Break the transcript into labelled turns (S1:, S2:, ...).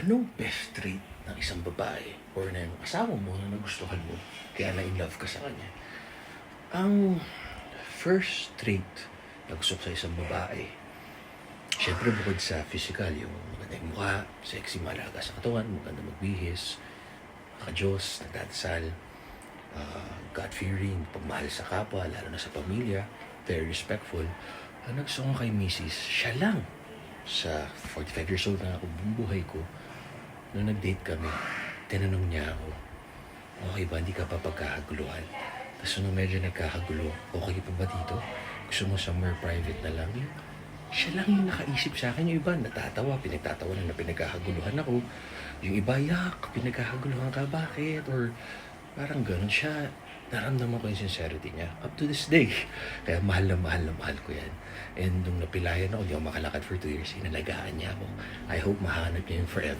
S1: anong best trait ng isang babae or ng asawa mo na nagustuhan mo kaya na in love ka sa kanya? Ang first trait na gusto sa isang babae, syempre bukod sa physical, yung maganda yung mukha, sexy, malaga sa katawan, maganda magbihis, maka-Diyos, nagdadasal, uh, God-fearing, pagmahal sa kapwa, lalo na sa pamilya, very respectful. Ang ko kay Mrs. Siya lang. Sa 45 years old na ako, buong buhay ko, nung nag-date kami, tinanong niya ako, okay ba, hindi ka pa pagkakaguluhan? Tapos nung medyo nagkakagulo, okay pa ba dito? Gusto mo somewhere private na lang? Siya lang yung nakaisip sa akin. Yung iba, natatawa, pinagtatawa na pinagkakaguluhan ako. Yung iba, yak, pinagkakaguluhan ka, bakit? Or parang ganun siya. Naramdaman ko yung sincerity niya. Up to this day. Kaya mahal na mahal na mahal ko yan. And nung napilayan ako, hindi ako makalakad for two years, inalagaan niya ako. I hope mahanap niya yun forever.